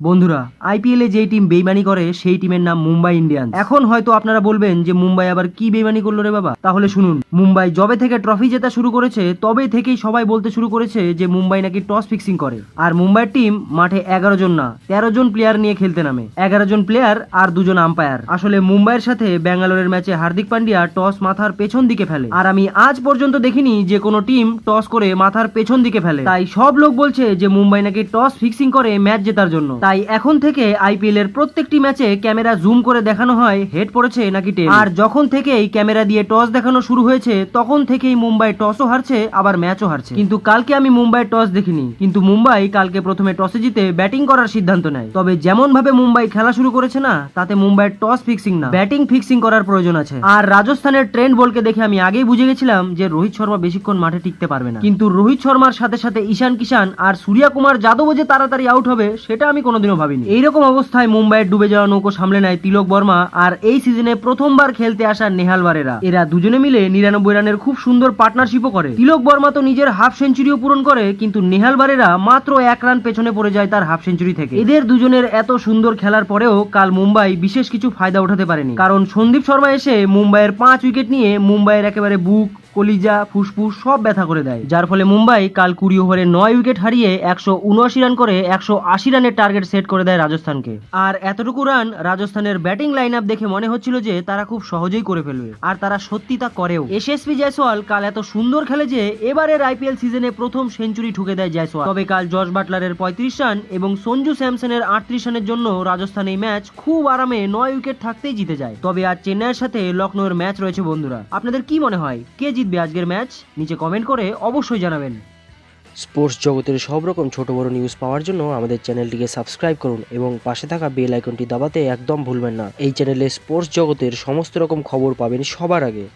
বন্ধুরা আইপিএলে যেই টিম বেইমানি করে, সেই টিমের নাম মুম্বাই ইন্ডিয়ান্স এখন হয়তো আপনারা বলবেন যে মুম্বাই আবার কি বেইমানি করল রে বাবা? তাহলে শুনুন, মুম্বাই জবে থেকে ট্রফি জেতা শুরু করেছে, তবে থেকেই সবাই বলতে শুরু করেছে যে মুম্বাই নাকি টস ফিক্সিং করে। আর মুম্বাইয়ের টিম মাঠে এগারো জন না, তেরো জন প্লেয়ার নিয়ে খেলতে নামে। এগারো জন প্লেয়ার আর দুজন আম্পায়ার আসলে মুম্বাইয়ের সাথে ব্যাঙ্গালোরের ম্যাচে হার্দিক পান্ডিয়া টস মাথার পেছন দিকে ফেলে। আর আমি আজ পর্যন্ত দেখিনি যে কোনো টিম টস করে মাথার পেছন দিকে ফেলে। তাই সব লোক বলছে যে মুম্বাই নাকি টস ফিক্সিং করে ম্যাচ জেতার জন্য। তাই এখন থেকে আইপিএল এর প্রত্যেকটি ম্যাচে ক্যামেরা জুম করে দেখানো হয়, হেড পড়েছে নাকি টেল আর যখন থেকেই ক্যামেরা দিয়ে টস দেখানো শুরু হয়েছে, তখন থেকেই মুম্বাই টসও হারছে, আবার ম্যাচও হারছে। কিন্তু কালকে আমি মুম্বাই টস দেখিনি। কিন্তু মুম্বাই কালকে প্রথমে টসে জিতে ব্যাটিং করার সিদ্ধান্ত নেয়। তবে যেমন ভাবে মুম্বাই খেলা শুরু করেছে না, তাতে মুম্বাইয়ের টস ফিক্সিং না। ব্যাটিং ফিক্সিং করার প্রয়োজন আছে। আর রাজস্থানের ট্রেন্ড বলকে দেখে আমি আগেই বুঝে গেছিলাম যে রোহিত শর্মা বেশিক্ষণ মাঠে টিকতে পারবে না। কিন্তু রোহিত শর্মার সাথে সাথে ঈশান কিষান আর সূর্যা কুমার যাদবও যে তাড়াতাড়ি আউট হবে, সেটা আমি কোনোদিনও ভাবিনি। এইরকম অবস্থায় মুম্বাইয়ের ডুবে যাওয়া নৌকো সামলে নেয় তিলক বর্মা আর এই সিজনে প্রথমবার খেলতে আসা নেহাল বারেরা এরা দুজনে মিলে নিরানব্বই রানের খুব সুন্দর পার্টনারশিপও করে। তিলক বর্মা তো নিজের হাফ সেঞ্চুরিও পূরণ করে, কিন্তু নেহাল বারেরা মাত্র এক রান পেছনে পড়ে যায় তার হাফ সেঞ্চুরি থেকে। এদের দুজনের এত সুন্দর খেলার পরেও কাল মুম্বাই বিশেষ কিছু ফায়দা উঠাতে পারেনি। কারণ সন্দীপ শর্মা এসে মুম্বাইয়ের পাঁচ উইকেট নিয়ে মুম্বাইয়ের একেবারে বুক কলিজা, ফুসফুস সব ব্যথা করে দেয়। যার ফলে মুম্বাই কাল কুড়ি ওভারে নয় উইকেট হারিয়ে একশো উনআশি রান করে একশো আশি রানের টার্গেট সেট করে দেয় রাজস্থানকে। আর এতটুকু রান রাজস্থানের ব্যাটিং লাইন আপ দেখে মনে হচ্ছিল যে তারা খুব সহজেই করে ফেলবে। আর তারা সত্যি তা করেও। এসএসপি জয়সওয়াল কাল এত সুন্দর খেলে যে এবারের আইপিএল সিজনে প্রথম সেঞ্চুরি ঠুকে দেয় জয়সওয়াল। তবে কাল জর্জ বাটলারের পঁয়ত্রিশ রান এবং সঞ্জু স্যামসনের আটত্রিশ রানের জন্য রাজস্থান এই ম্যাচ খুব আরামে নয় উইকেট থাকতেই জিতে যায়। তবে আর চেন্নাইয়ের সাথে লখনৌয়ের ম্যাচ রয়েছে বন্ধুরা। আপনাদের কি মনে হয়? কে জিতবে আজকের ম্যাচ, নিচে কমেন্ট করে অবশ্যই জানাবেন। স্পোর্টস জগতের সব রকম ছোট বড় নিউজ পাওয়ার জন্য আমাদের চ্যানেলটিকে সাবস্ক্রাইব করুন এবং পাশে থাকা বেল আইকনটি দাবাতে একদম ভুলবেন না। এই চ্যানেলে স্পোর্টস জগতের সমস্ত রকম খবর পাবেন সবার আগে।